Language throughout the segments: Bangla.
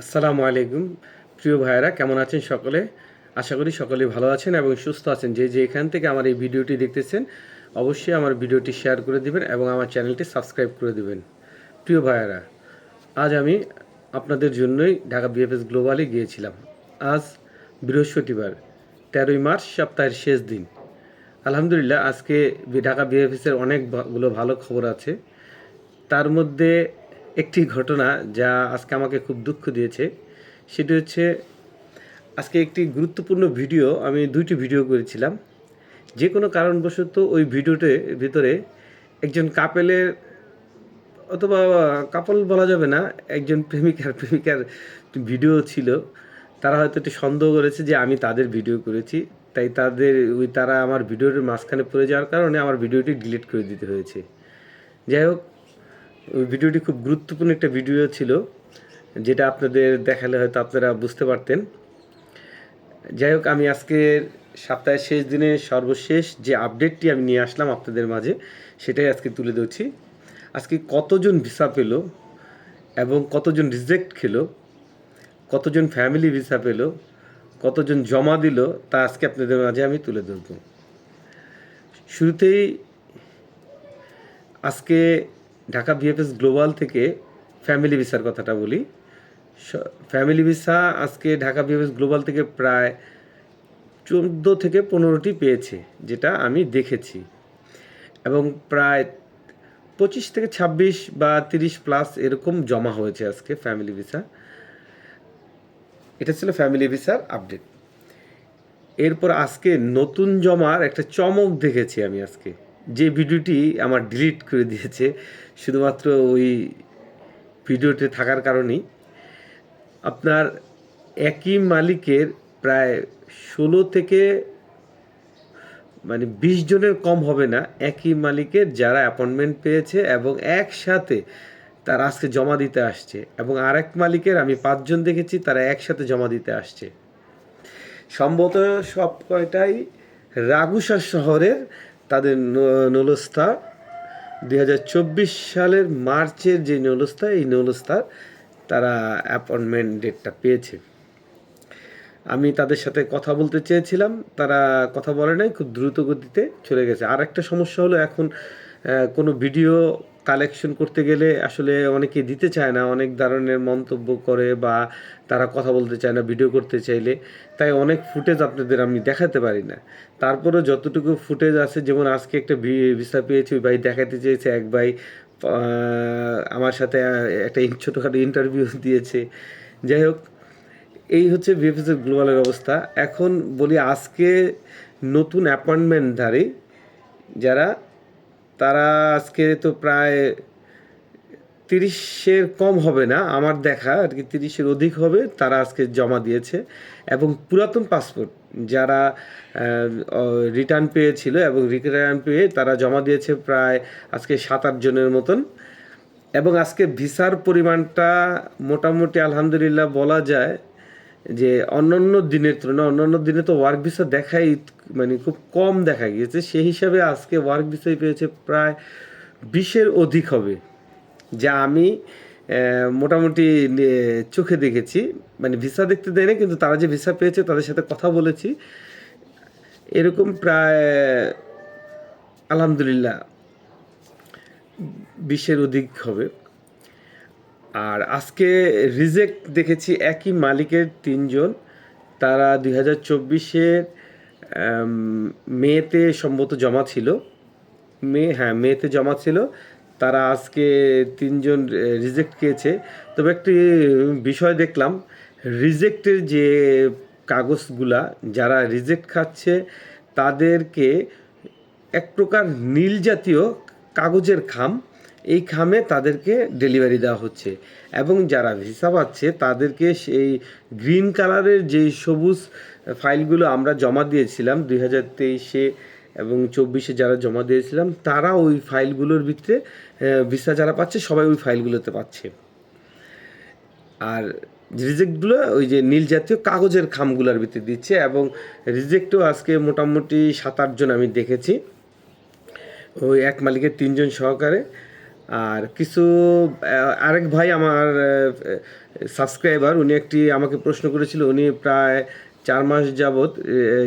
আসসালামু আলাইকুম। প্রিয় ভাইয়েরা, কেমন আছেন সকলে? আশা করি সকলে ভালো আছেন এবং সুস্থ আছেন। যে যে এখান থেকে আমার এই ভিডিওটি দেখতেছেন, অবশ্যই আমার ভিডিওটি শেয়ার করে দিবেন এবং আমার চ্যানেলটি সাবস্ক্রাইব করে দিবেন। প্রিয় ভাইয়েরা, আজ আমি আপনাদের জন্যই ঢাকা বিএফএস গ্লোবালে গিয়েছিলাম। আজ বৃহস্পতিবার, তেরোই মার্চ, সপ্তাহের শেষ দিন। আলহামদুলিল্লাহ, আজকে ঢাকা বিএফএসের অনেকগুলো ভালো খবর আছে। তার মধ্যে একটি ঘটনা যা আজকে আমাকে খুব দুঃখ দিয়েছে। সেটি হচ্ছে, আজকে একটি গুরুত্বপূর্ণ ভিডিও আমি দুইটি ভিডিও করেছিলাম। যে কোনো কারণবশত ওই ভিডিওটির ভিতরে একজন কাপেলের অথবা কাপল বলা যাবে না, একজন প্রেমিকার প্রেমিকার ভিডিও ছিল। তারা হয়তো একটু সন্দেহ করেছে যে আমি তাদের ভিডিও করেছি। তাই তাদের, ওই তারা আমার ভিডিওর মাঝখানে পড়ে যাওয়ার কারণে আমার ভিডিওটি ডিলিট করে দিতে হয়েছে। যাই হোক ওই ভিডিওটি খুব গুরুত্বপূর্ণ একটা ভিডিও ছিল, যেটা আপনাদের দেখালে হয়তো আপনারা বুঝতে পারতেন। যাই হোক, আমি আজকের সপ্তাহের শেষ দিনে সর্বশেষ যে আপডেটটি আমি নিয়ে আসলাম আপনাদের মাঝে, সেটাই আজকে তুলে ধরছি। আজকে কতজন ভিসা পেল এবং কতজন রিজেক্ট খেলো, কতজন ফ্যামিলি ভিসা পেল, কতজন জমা দিল, তা আজকে আপনাদের মাঝে আমি তুলে ধরব। শুরুতেই আজকে ঢাকা বিএফএস গ্লোবাল থেকে ফ্যামিলি ভিসার কথাটা বলি। ফ্যামিলি ভিসা আজকে ঢাকা বিএফএস গ্লোবাল থেকে প্রায় চোদ্দ থেকে পনেরোটি পেয়েছে, যেটা আমি দেখেছি। এবং প্রায় পঁচিশ থেকে ছাব্বিশ বা তিরিশ প্লাস এরকম জমা হয়েছে আজকে ফ্যামিলি ভিসা। এটা ছিল ফ্যামিলি ভিসার আপডেট। এরপর আজকে নতুন জমার একটা চমক দেখেছি আমি আজকে। যে ভিডিওটি আমার ডিলিট করে দিয়েছে, শুধুমাত্র ওই ভিডিওতে থাকার কারণেই, আপনার একই মালিকের প্রায় ষোলো থেকে মানে বিশ জনের কম হবে না, একই মালিকের যারা অ্যাপয়েন্টমেন্ট পেয়েছে এবং একসাথে তারা আজকে জমা দিতে আসছে এবং আরেক মালিকের, আমি পাঁচজন দেখেছি, তারা একসাথে জমা দিতে আসছে। সম্ভবত সব কয়টাই রাগুসা শহরের তাদের নলস্থা, দুই সালের মার্চের যে নলস্থা, এই নলস্থার তারা অ্যাপয়েন্টমেন্ট ডেটটা পেয়েছে। আমি তাদের সাথে কথা বলতে চেয়েছিলাম, তারা কথা বলে নাই, খুব দ্রুত গতিতে চলে গেছে। আর একটা সমস্যা হলো এখন কোনো ভিডিও কালেকশন করতে গেলে আসলে অনেকে দিতে চায় না, অনেক ধরনের মন্তব্য করে বা তারা কথা বলতে চায় না ভিডিও করতে চাইলে। তাই অনেক ফুটেজ আপনাদের আমি দেখাতে পারি না। তারপরেও যতটুকু ফুটেজ আছে, যেমন আজকে একটা ভিসা পেয়েছি, ওই ভাই দেখাতে চেয়েছে, এক ভাই আমার সাথে একটা ছোটোখাটো ইন্টারভিউ দিয়েছে। যাই হোক, এই হচ্ছে বিএফএসের গ্লোবালের অবস্থা। এখন বলি আজকে নতুন অ্যাপয়েন্টমেন্টধারী যারা তারা আজকে তো প্রায় তিরিশের কম হবে না, আমার দেখা আর কি তিরিশের অধিক হবে, তারা আজকে জমা দিয়েছে। এবং পুরাতন পাসপোর্ট যারা রিটার্ন পেয়েছিল এবং রিটার্ন পেয়ে তারা জমা দিয়েছে প্রায় আজকে সাত আট জনের মতন। এবং আজকে ভিসার পরিমাণটা মোটামুটি আলহামদুলিল্লাহ বলা যায় যে অন্যান্য দিনের তুলনায়, অন্যান্য দিনে তো ওয়ার্ক ভিসা দেখাই মানে খুব কম দেখা গিয়েছে। সেই হিসাবে আজকে ওয়ার্ক ভিসাই পেয়েছে প্রায় বিশের অধিক হবে, যা আমি মোটামুটি চোখে দেখেছি। মানে ভিসা দেখতে দেয়নি কিন্তু তারা যে ভিসা পেয়েছে, তাদের সাথে কথা বলেছি। এরকম প্রায়, আলহামদুলিল্লাহ, বিশের অধিক হবে। আর আজকে রিজেক্ট দেখেছি একই মালিকের তিনজন। তারা দুই হাজার চব্বিশের মেতে সম্ভবত জমা ছিল। মে হ্যাঁ মেতে জমা ছিল। তারা আজকে তিনজন রিজেক্ট খেয়েছে। তবে একটি বিষয় দেখলাম, রিজেক্টের যে কাগজগুলা, যারা রিজেক্ট খাচ্ছে, তাদেরকে এক প্রকার নীল জাতীয় কাগজের খাম এই খামে তাদেরকে ডেলিভারি দেওয়া হচ্ছে। এবং যারা ভিসা পাচ্ছে, তাদেরকে সেই গ্রিন কালারের যে সবুজ ফাইলগুলো আমরা জমা দিয়েছিলাম দুই হাজার তেইশে এবং চব্বিশে যারা জমা দিয়েছিলাম, তারা ওই ফাইলগুলোর ভিতরে ভিসা যারা পাচ্ছে, সবাই ওই ফাইলগুলোতে পাচ্ছে। আর রিজেক্টগুলো ওই যে নীল জাতীয় কাগজের খামগুলোর ভিতরে দিচ্ছে এবং রিজেক্টও আজকে মোটামুটি সাত আটজন আমি দেখেছি। ওই এক মালিকের তিনজন সহকারে আর কিছু আরেক ভাই আমার সাবস্ক্রাইবার উনি একটি আমাকে প্রশ্ন করেছিল, উনি প্রায় চার মাস যাবৎ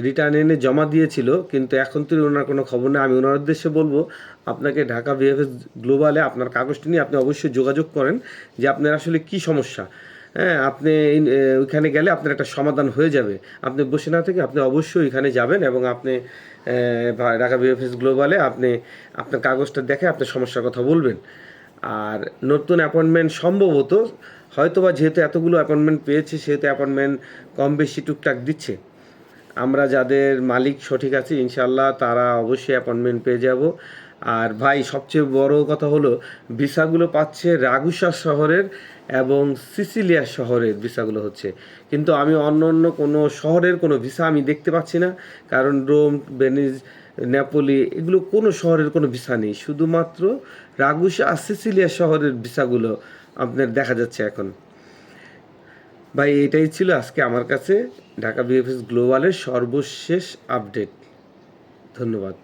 রিটার্ন এনে জমা দিয়েছিল, কিন্তু এখন তো ওনার কোনো খবর নেই। আমি ওনার উদ্দেশ্যে বলব, আপনাকে ঢাকা বিএফএস গ্লোবালে আপনার কাগজটি নিয়ে আপনি অবশ্যই যোগাযোগ করেন যে আপনার আসলে কি সমস্যা। হ্যাঁ আপনি ওইখানে গেলে আপনার একটা সমাধান হয়ে যাবে। আপনি বসে না থেকে আপনি অবশ্যই ওইখানে যাবেন এবং আপনি ঢাকা বিএফএস গ্লোবালে আপনি আপনার কাগজটা দেখে আপনার সমস্যার কথা বলবেন। আর নতুন অ্যাপয়েন্টমেন্ট সম্ভবত হয়তো বা যেহেতু এতগুলো অ্যাপয়েন্টমেন্ট পেয়েছে, সেহেতু অ্যাপয়েন্টমেন্ট কম বেশি টুকটাক দিচ্ছে। আমরা যাদের মালিক সঠিক আছে ইনশাল্লাহ তারা অবশ্যই অ্যাপয়েন্টমেন্ট পেয়ে যাব। আর ভাই, সবচেয়ে বড় কথা হলো, ভিসাগুলো পাচ্ছে রাগুসা শহরের এবং সিসিলিয়া শহরের ভিসাগুলো হচ্ছে। কিন্তু আমি অন্য অন্য কোনো শহরের কোনো ভিসা আমি দেখতে পাচ্ছি না, কারণ রোম, ভেনিস, নেপোলি এগুলো কোনো শহরের কোনো ভিসা নেই। শুধুমাত্র রাগুসা আর সিসিলিয়া শহরের ভিসাগুলো আপনার দেখা যাচ্ছে এখন। ভাই, এটাই ছিল আজকে আমার কাছে, ঢাকা বিএফএস গ্লোবালের সর্বশেষ আপডেট ধন্যবাদ।